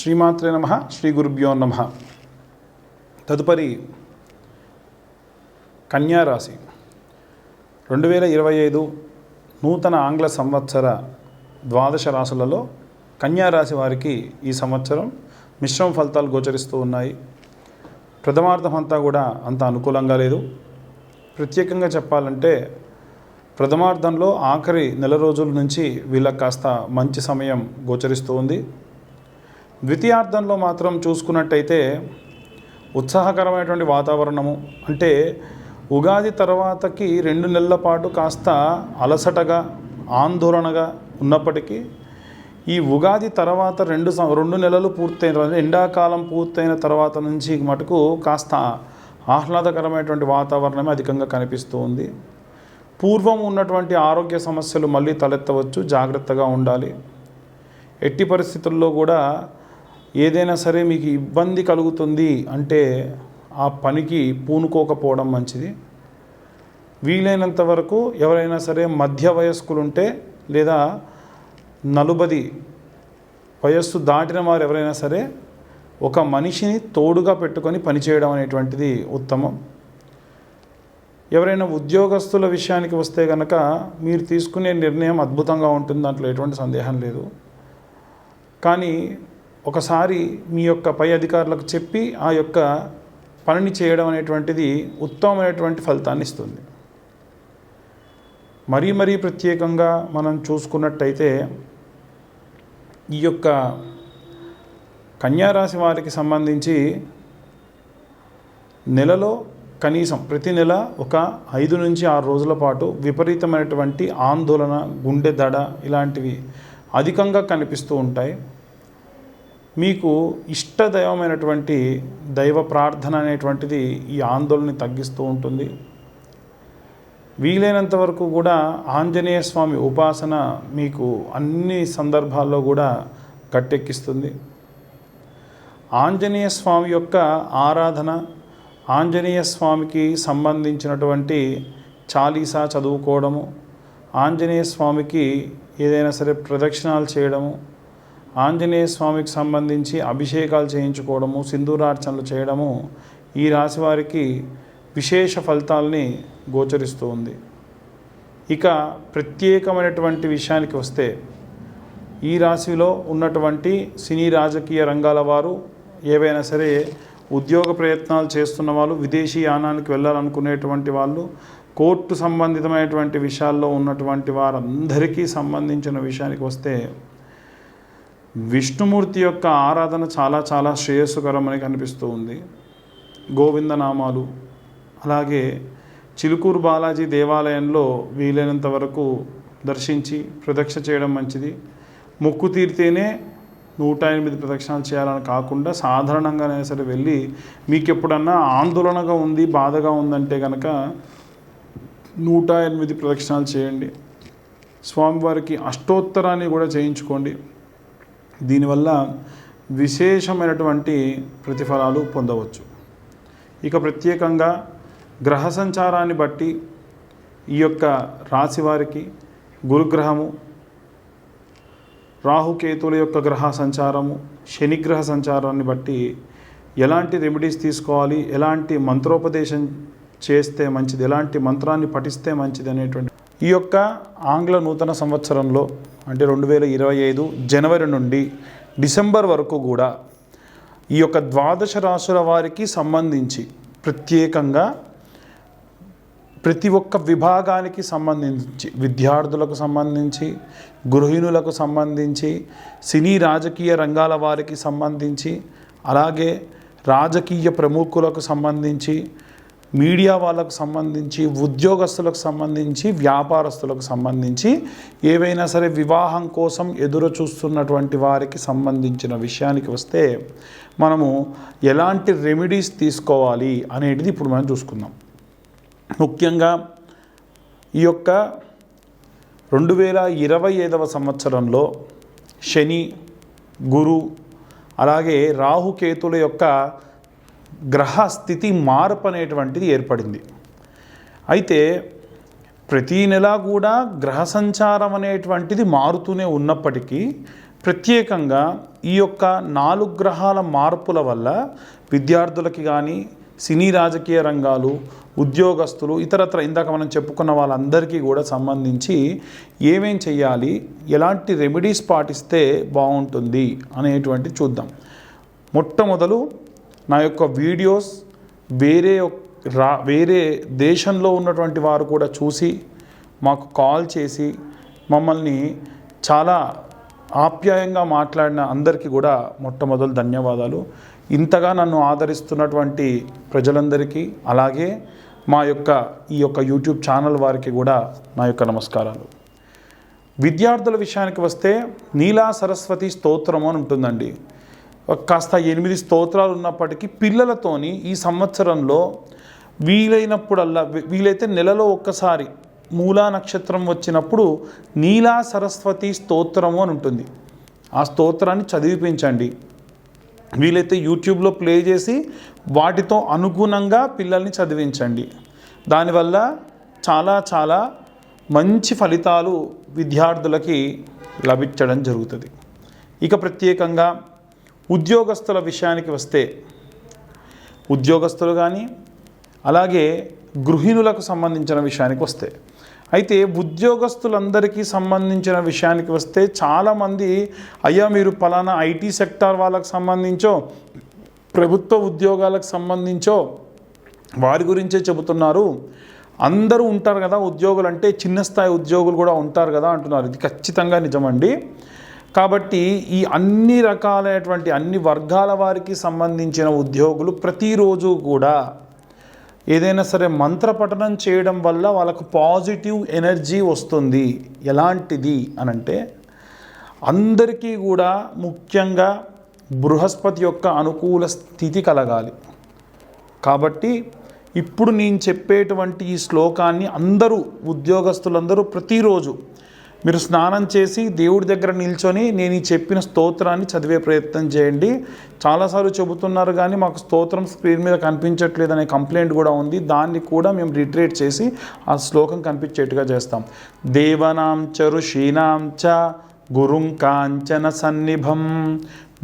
శ్రీమాత్రే నమ శ్రీ గురుభ్యో నమ. తదుపరి కన్యారాశి. రెండు వేల ఇరవై ఐదు నూతన ఆంగ్ల సంవత్సర ద్వాదశ రాశులలో కన్యారాశి వారికి ఈ సంవత్సరం మిశ్రమ ఫలితాలు గోచరిస్తూ ఉన్నాయి. ప్రథమార్థం అంతా కూడా అంత అనుకూలంగా లేదు. ప్రత్యేకంగా చెప్పాలంటే ప్రథమార్థంలో ఆఖరి నెల రోజుల నుంచి వీళ్ళకి కాస్త మంచి సమయం గోచరిస్తూ ఉంది. ద్వితీయార్థంలో మాత్రం చూసుకున్నట్టయితే ఉత్సాహకరమైనటువంటి వాతావరణము. అంటే ఉగాది తర్వాతకి రెండు నెలల పాటు కాస్త అలసటగా ఆందోళనగా ఉన్నప్పటికీ ఈ ఉగాది తర్వాత రెండు రెండు నెలలు పూర్తయిన తర్వాత ఎండాకాలం పూర్తయిన తర్వాత నుంచి మటుకు కాస్త ఆహ్లాదకరమైనటువంటి వాతావరణమే అధికంగా కనిపిస్తూ ఉంది. పూర్వం ఉన్నటువంటి ఆరోగ్య సమస్యలు మళ్ళీ తలెత్తవచ్చు జాగ్రత్తగా ఉండాలి. ఎట్టి పరిస్థితుల్లో కూడా ఏదైనా సరే మీకు ఇబ్బంది కలుగుతుంది అంటే ఆ పనికి పూనుకోకపోవడం మంచిది. వీలైనంత వరకు ఎవరైనా సరే మధ్య వయస్కులుంటే లేదా నలుబది వయస్సు దాటిన వారు ఎవరైనా సరే ఒక మనిషిని తోడుగా పెట్టుకొని పనిచేయడం అనేటువంటిది ఉత్తమం. ఎవరైనా ఉద్యోగస్తుల విషయానికి వస్తే కనుక మీరు తీసుకునే నిర్ణయం అద్భుతంగా ఉంటుంది దాంట్లో ఎటువంటి సందేహం లేదు. కానీ ఒకసారి మీ యొక్క పై అధికారులకు చెప్పి ఆ యొక్క పనిని చేయడం అనేటువంటిది ఉత్తమమైనటువంటి ఫలితాన్ని ఇస్తుంది. మరీ మరీ ప్రత్యేకంగా మనం చూసుకున్నట్టయితే ఈ యొక్క కన్యారాశి వారికి సంబంధించి నెలలో కనీసం ప్రతి నెల ఒక ఐదు నుంచి ఆరు రోజుల పాటు విపరీతమైనటువంటి ఆందోళన గుండె దడ ఇలాంటివి అధికంగా కనిపిస్తూ ఉంటాయి. మీకు ఇష్టదైవమైనటువంటి దైవ ప్రార్థన అనేటువంటిది ఈ ఆందోళనని తగ్గిస్తూ ఉంటుంది. వీలైనంత వరకు కూడా ఆంజనేయ స్వామి ఉపాసన మీకు అన్ని సందర్భాల్లో కూడా గట్టెక్కిస్తుంది. ఆంజనేయ స్వామి యొక్క ఆరాధన ఆంజనేయ స్వామికి సంబంధించినటువంటి చాలీసా చదువుకోవడము ఆంజనేయ స్వామికి ఏదైనా సరే ప్రదక్షిణాలు చేయడము ఆంజనేయ స్వామికి సంబంధించి అభిషేకాలు చేయించుకోవడము సింధూరార్చనలు చేయడము ఈ రాశి వారికి విశేష ఫలితాలని గోచరిస్తూ ఉంది. ఇక ప్రత్యేకమైనటువంటి విషయానికి వస్తే ఈ రాశిలో ఉన్నటువంటి సినీ రాజకీయ రంగాల వారు ఏవైనా సరే ఉద్యోగ ప్రయత్నాలు చేస్తున్న వాళ్ళు విదేశీ యానానికి వెళ్ళాలనుకునేటువంటి వాళ్ళు కోర్టు సంబంధితమైనటువంటి విషయాల్లో ఉన్నటువంటి వారందరికీ సంబంధించిన విషయానికి వస్తే విష్ణుమూర్తి యొక్క ఆరాధన చాలా చాలా శ్రేయస్సుకరమని కనిపిస్తూ ఉంది. గోవిందనామాలు అలాగే చిలుకూరు బాలాజీ దేవాలయంలో వీలైనంత వరకు దర్శించి ప్రదక్ష చేయడం మంచిది. మొక్కు తీరితేనే నూట ఎనిమిది ప్రదక్షిణాలు చేయాలని కాకుండా సాధారణంగానే సరే వెళ్ళి మీకు ఎప్పుడన్నా ఆందోళనగా ఉంది బాధగా ఉందంటే కనుక నూట ఎనిమిది ప్రదక్షిణాలు చేయండి. స్వామివారికి అష్టోత్తరాన్ని కూడా చేయించుకోండి. దీనివల్ల విశేషమైనటువంటి ప్రతిఫలాలు పొందవచ్చు. ఇక ప్రత్యేకంగా గ్రహ సంచారాన్ని బట్టి ఈ యొక్క రాశి వారికి గురుగ్రహము రాహుకేతుల యొక్క గ్రహ సంచారము శనిగ్రహ సంచారాన్ని బట్టి ఎలాంటి రెమెడీస్ తీసుకోవాలి ఎలాంటి మంత్రోపదేశం చేస్తే మంచిది ఎలాంటి మంత్రాన్ని పఠిస్తే మంచిది అనేటువంటి ఈ యొక్క ఆంగ్ల నూతన సంవత్సరంలో అంటే రెండు వేల ఇరవై ఐదు జనవరి నుండి డిసెంబర్ వరకు కూడా ఈ యొక్క ద్వాదశ రాశుల వారికి సంబంధించి ప్రత్యేకంగా ప్రతి ఒక్క విభాగానికి సంబంధించి విద్యార్థులకు సంబంధించి గృహిణులకు సంబంధించి సినీ రాజకీయ రంగాల వారికి సంబంధించి అలాగే రాజకీయ ప్రముఖులకు సంబంధించి మీడియా వాళ్ళకు సంబంధించి ఉద్యోగస్తులకు సంబంధించి వ్యాపారస్తులకు సంబంధించి ఏవైనా సరే వివాహం కోసం ఎదురు చూస్తున్నటువంటి వారికి సంబంధించిన విషయానికి వస్తే మనము ఎలాంటి రెమెడీస్ తీసుకోవాలి అనేటిది ఇప్పుడు మనం చూసుకుందాం. ముఖ్యంగా ఈ యొక్క రెండు వేల ఇరవై ఐదవ సంవత్సరంలో శని గురు అలాగే రాహుకేతుల యొక్క గ్రహ స్థితి మార్పు అనేటువంటిది ఏర్పడింది. అయితే ప్రతీ నెల కూడా గ్రహ సంచారం అనేటువంటిది మారుతూనే ఉన్నప్పటికీ ప్రత్యేకంగా ఈ యొక్క నాలుగు గ్రహాల మార్పుల వల్ల విద్యార్థులకి కానీ సినీ రాజకీయ రంగాలు ఉద్యోగస్తులు ఇతరత్ర ఇందాక మనం చెప్పుకున్న వాళ్ళందరికీ కూడా సంబంధించి ఏమేం చేయాలి ఎలాంటి రెమెడీస్ పాటిస్తే బాగుంటుంది అనేటువంటి చూద్దాం. మొట్టమొదలు నా యొక్క వీడియోస్ వేరే రా వేరే దేశంలో ఉన్నటువంటి వారు కూడా చూసి మాకు కాల్ చేసి మమ్మల్ని చాలా ఆప్యాయంగా మాట్లాడిన అందరికీ కూడా మొట్టమొదలు ధన్యవాదాలు. ఇంతగా నన్ను ఆదరిస్తున్నటువంటి ప్రజలందరికీ అలాగే మా యొక్క ఈ యొక్క యూట్యూబ్ ఛానల్ వారికి కూడా నా యొక్క నమస్కారాలు. విద్యార్థుల విషయానికి వస్తే నీలా సరస్వతి స్తోత్రం అని ఉంటుందండి. కాస్త ఎనిమిది స్తోత్రాలు ఉన్నప్పటికీ పిల్లలతోని ఈ సంవత్సరంలో వీలైనప్పుడల్లా వీ- వీలైతే నెలలో ఒక్కసారి మూలా నక్షత్రం వచ్చినప్పుడు నీలా సరస్వతి స్తోత్రము అని ఉంటుంది. ఆ స్తోత్రాన్ని చదివిపించండి. వీలైతే యూట్యూబ్లో ప్లే చేసి వాటితో అనుగుణంగా పిల్లల్ని చదివించండి. దానివల్ల చాలా చాలా మంచి ఫలితాలు విద్యార్థులకి లభించడం జరుగుతుంది. ఇక ప్రత్యేకంగా ఉద్యోగస్తుల విషయానికి వస్తే ఉద్యోగస్తులు కానీ అలాగే గృహిణులకు సంబంధించిన విషయానికి వస్తే. అయితే ఉద్యోగస్తులందరికీ సంబంధించిన విషయానికి వస్తే చాలామంది అయ్యా మీరు పలానా ఐటీ సెక్టార్ వాళ్ళకు సంబంధించో ప్రభుత్వ ఉద్యోగాలకు సంబంధించో వారి గురించే చెబుతున్నారు. అందరూ ఉంటారు కదా ఉద్యోగులు అంటే చిన్న స్థాయి ఉద్యోగులు కూడా ఉంటారు కదా అంటున్నారు. ఇది ఖచ్చితంగా నిజమండి. కాబట్టి ఈ అన్ని రకాలైనటువంటి అన్ని వర్గాల వారికి సంబంధించిన ఉద్యోగులు ప్రతిరోజు కూడా ఏదైనా సరే మంత్రపఠనం చేయడం వల్ల వాళ్ళకు పాజిటివ్ ఎనర్జీ వస్తుంది. ఎలాంటిది అనంటే అందరికీ కూడా ముఖ్యంగా బృహస్పతి యొక్క అనుకూల స్థితి కలగాలి. కాబట్టి ఇప్పుడు నేను చెప్పేటువంటి ఈ శ్లోకాన్ని అందరూ ఉద్యోగస్తులందరూ ప్రతిరోజు మీరు స్నానం చేసి దేవుడి దగ్గర నిల్చొని నేను ఈ చెప్పిన స్తోత్రాన్ని చదివే ప్రయత్నం చేయండి. చాలాసార్లు చెబుతున్నారు కానీ మాకు స్తోత్రం స్క్రీన్ మీద కనిపించట్లేదు అనే కంప్లైంట్ కూడా ఉంది. దాన్ని కూడా మేము రిట్రేట్ చేసి ఆ శ్లోకం కనిపించేట్టుగా చేస్తాం. దేవనాం చ ఋషీనాం చ గురుం కాంచన సన్నిభం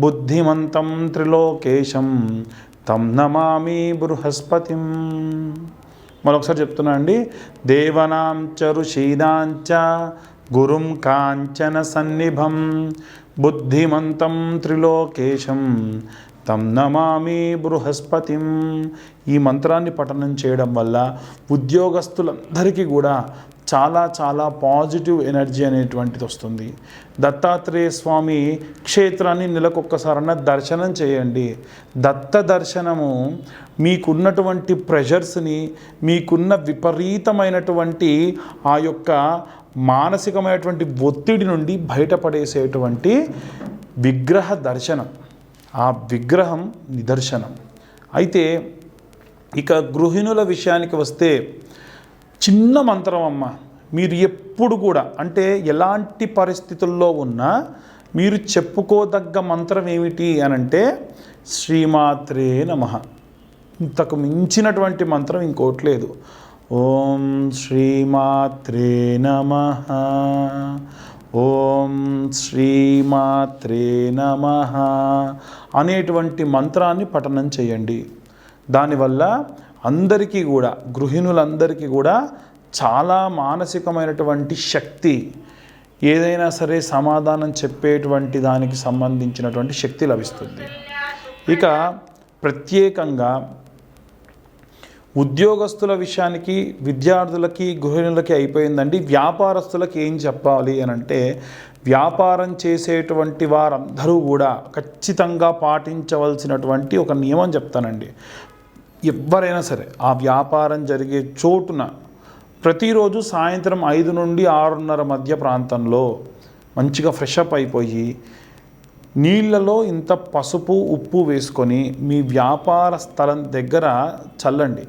బుద్ధిమంతం త్రిలోకేశం తం నమామి బృహస్పతిం. మరొకసారి చెప్తున్నా అండి. దేవనాం చ ఋషీనాంచ గురుం కాంచన సన్నిభం బుద్ధిమంతం త్రిలోకేశం తం నమామి బృహస్పతిం. ఈ మంత్రాన్ని పఠనం చేయడం వల్ల ఉద్యోగస్తులందరికీ కూడా చాలా చాలా పాజిటివ్ ఎనర్జీ అనేటువంటిది వస్తుంది. దత్తాత్రేయ స్వామి క్షేత్రాన్ని నెలకొక్కసారన్నా దర్శనం చేయండి. దత్త దర్శనము మీకున్నటువంటి ప్రెషర్స్ని మీకున్న విపరీతమైనటువంటి ఆ యొక్క మానసికమైనటువంటి ఒత్తిడి నుండి బయటపడేసేటువంటి విగ్రహ దర్శనం. ఆ విగ్రహం నిదర్శనం. అయితే ఇక గృహిణుల విషయానికి వస్తే చిన్న మంత్రం అమ్మ మీరు ఎప్పుడు కూడా అంటే ఎలాంటి పరిస్థితుల్లో ఉన్నా మీరు చెప్పుకోదగ్గ మంత్రం ఏమిటి అనంటే శ్రీమాత్రే నమ. ఇంతకు మించినటువంటి మంత్రం ఇంకోటి లేదు. ఓం శ్రీమాత్రే నమ. ఓం శ్రీమాత్రే నమ. అనేటువంటి మంత్రాన్ని పఠనం చేయండి. దానివల్ల అందరికీ కూడా గృహిణులందరికీ కూడా చాలా మానసికమైనటువంటి శక్తి ఏదైనా సరే సమాధానం చెప్పేటువంటి దానికి సంబంధించినటువంటి శక్తి లభిస్తుంది. ఇక ప్రత్యేకంగా ఉద్యోగస్తుల విషయానికి విద్యార్థులకి గృహిణులకి అయిపోయిందండి. వ్యాపారస్తులకి ఏం చెప్పాలి అని అంటే వ్యాపారం చేసేటువంటి వారందరూ కూడా ఖచ్చితంగా పాటించవలసినటువంటి ఒక నియమం చెప్తానండి. ఎవరైనా సరే ఆ వ్యాపారం జరిగే చోటున ప్రతిరోజు సాయంత్రం ఐదు నుండి ఆరున్నర మధ్య ప్రాంతంలో మంచిగా ఫ్రెష్ అప్ అయిపోయి నీళ్ళలో ఇంత పసుపు ఉప్పు వేసుకొని మీ వ్యాపార స్థలం దగ్గర చల్లండి.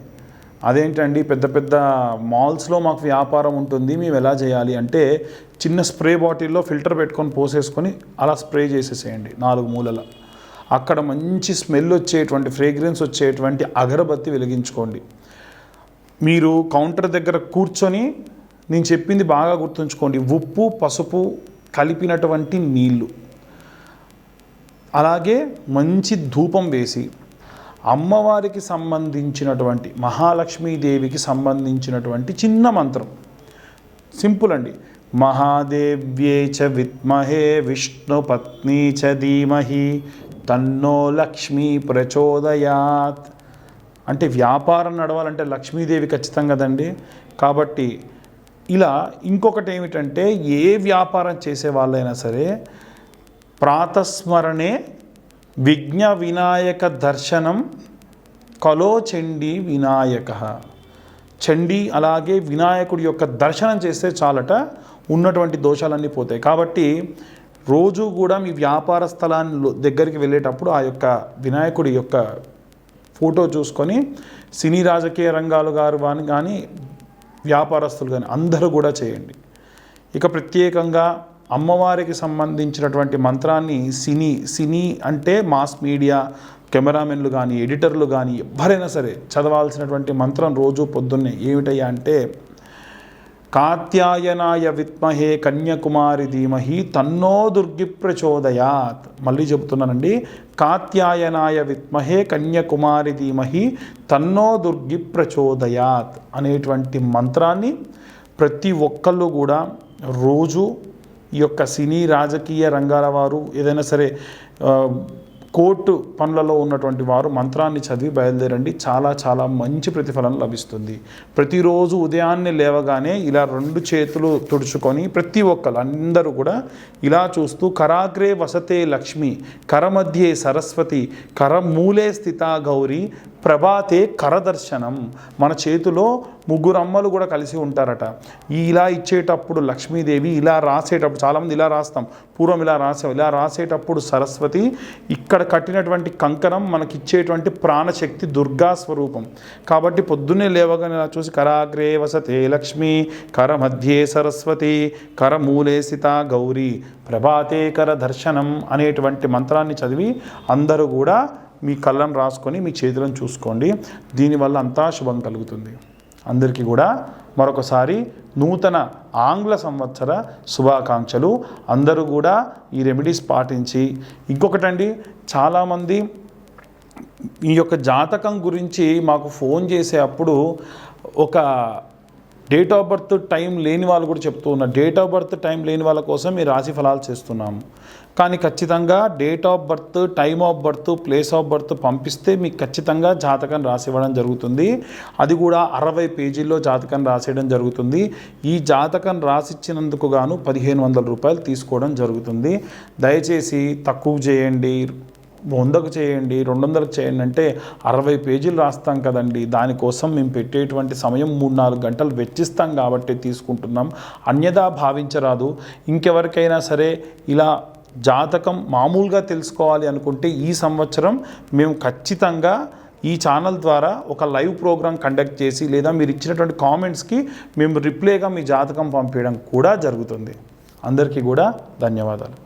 అదేంటండి? పెద్ద పెద్ద మాల్స్లో మాకు వ్యాపారం ఉంటుంది. మేము ఎలా చేయాలి అంటే చిన్న స్ప్రే బాటిల్లో ఫిల్టర్ పెట్టుకొని పోసేసుకొని అలా స్ప్రే చేసేసేయండి నాలుగు మూలల. అక్కడ మంచి స్మెల్ వచ్చేటువంటి ఫ్రేగ్రెన్స్ వచ్చేటువంటి అగరబత్తి వెలిగించుకోండి. మీరు కౌంటర్ దగ్గర కూర్చొని నేను చెప్పింది బాగా గుర్తుంచుకోండి. ఉప్పు పసుపు కలిపినటువంటి నీళ్ళు. అలాగే మంచి ధూపం వేసి అమ్మవారికి సంబంధించినటువంటి మహాలక్ష్మీదేవికి సంబంధించినటువంటి చిన్న మంత్రం. సింపుల్ అండి. మహాదేవ్యే చ విద్మహే విష్ణుపత్ని చ ధీమహి తన్నో లక్ష్మీ ప్రచోదయాత్. అంటే వ్యాపారం నడవాలంటే లక్ష్మీదేవి ఖచ్చితంగా కదండి. కాబట్టి ఇలా ఇంకొకటి ఏమిటంటే ఏ వ్యాపారం చేసే వాళ్ళైనా సరే ప్రాతస్మరణే విఘ్న వినాయక దర్శనం కలో చండీ వినాయక. చండీ అలాగే వినాయకుడి యొక్క దర్శనం చేస్తే చాలట ఉన్నటువంటి దోషాలన్నీ పోతాయి. కాబట్టి రోజు కూడా మీ వ్యాపార స్థలాన్ని దగ్గరికి వెళ్ళేటప్పుడు ఆ యొక్క వినాయకుడి యొక్క ఫోటో చూసుకొని సినీ రాజకీయ రంగాలు గారు కానీ కానీ వ్యాపారస్తులు కానీ అందరూ కూడా చేయండి. ఇక ప్రత్యేకంగా అమ్మవారికి సంబంధించినటువంటి మంత్రాన్ని సినీ సినీ అంటే మాస్ మీడియా కెమెరామెన్లు కానీ ఎడిటర్లు కానీ ఎవరైనా సరే చదవాల్సినటువంటి మంత్రం రోజు పొద్దున్నే ఏమిటయ్యా అంటే కాత్యాయనాయ విత్మహే కన్యాకుమారి ధీమహి తన్నో దుర్గి ప్రచోదయాత్ మళ్ళీ చెబుతున్నానండి. కాత్యాయనాయ విత్మహే కన్యాకుమారి ధీమహి తన్నో దుర్గి ప్రచోదయాత్ అనేటువంటి మంత్రాన్ని ప్రతి ఒక్కళ్ళు కూడా రోజు ఈ యొక్క సినీ రాజకీయ రంగాల వారు ఏదైనా సరే కోర్టు పనులలో ఉన్నటువంటి వారు మంత్రాన్ని చదివి బయలుదేరండి. చాలా చాలా మంచి ప్రతిఫలం లభిస్తుంది. ప్రతిరోజు ఉదయాన్నే లేవగానే ఇలా రెండు చేతులు తుడుచుకొని ప్రతి ఒక్కరు అందరూ కూడా ఇలా చూస్తూ కరాగ్రే వసతే లక్ష్మి కరమధ్యే సరస్వతి కరమూలే స్థిత గౌరీ ప్రభాతే కరదర్శనం. మన చేతిలో ముగ్గురు అమ్మలు కూడా కలిసి ఉంటారట. ఈ ఇలా ఇచ్చేటప్పుడు లక్ష్మీదేవి ఇలా రాసేటప్పుడు చాలామంది ఇలా రాస్తాం. పూర్వం ఇలా రాసాం ఇలా రాసేటప్పుడు సరస్వతి ఇక్కడ కట్టినటువంటి కంకణం మనకి ఇచ్చేటువంటి ప్రాణశక్తి దుర్గా స్వరూపం. కాబట్టి పొద్దున్నే లేవగానే ఇలా చూసి కరాగ్రే వసతే లక్ష్మి కర మధ్యే సరస్వతి కరమూలే సీత గౌరీ ప్రభాతే కర దర్శనం అనేటువంటి మంత్రాన్ని చదివి అందరూ కూడా మీ కళ్ళను రాసుకొని మీ చేతులను చూసుకోండి. దీనివల్ల అంతా శుభం కలుగుతుంది. అందరికీ కూడా మరొకసారి నూతన ఆంగ్ల సంవత్సర శుభాకాంక్షలు. అందరూ కూడా ఈ రెమెడీస్ పాటించి ఇంకొకటండి చాలామంది ఈ యొక్క జాతకం గురించి మాకు ఫోన్ చేసే అప్పుడు ఒక డేట్ ఆఫ్ బర్త్ టైం లేని వాళ్ళు కూడా చెప్తూ ఉన్నారు. డేట్ ఆఫ్ బర్త్ టైం లేని వాళ్ళ కోసం ఈ రాశి ఫలాలు చేస్తున్నాము. కానీ ఖచ్చితంగా date of birth time of birth place of birth పంపిస్తే మీకు ఖచ్చితంగా జాతకం రాసివ్వడం జరుగుతుంది. అది కూడా అరవై పేజీల్లో జాతకం రాసేయడం జరుగుతుంది. ఈ జాతకం రాసిచ్చినందుకు గాను పదిహేను వందల రూపాయలు తీసుకోవడం జరుగుతుంది. దయచేసి తక్కువ చేయండి. వందకు చేయండి రెండు వందలకు చేయండి అంటే అరవై పేజీలు రాస్తాం కదండి. దానికోసం మేము పెట్టేటువంటి సమయం మూడు నాలుగు గంటలు వెచ్చిస్తాం కాబట్టి తీసుకుంటున్నాం. అన్యదా భావించరాదు. ఇంకెవరికైనా సరే ఇలా జాతకం మామూలుగా తెలుసుకోవాలి అనుకుంటే ఈ సంవత్సరం మేము ఖచ్చితంగా ఈ ఛానల్ ద్వారా ఒక లైవ్ ప్రోగ్రామ్ కండక్ట్ చేసి లేదా మీరు ఇచ్చినటువంటి కామెంట్స్కి మేము రిప్లైగా మీ జాతకం పంపించడం కూడా జరుగుతుంది. అందరికీ కూడా ధన్యవాదాలు.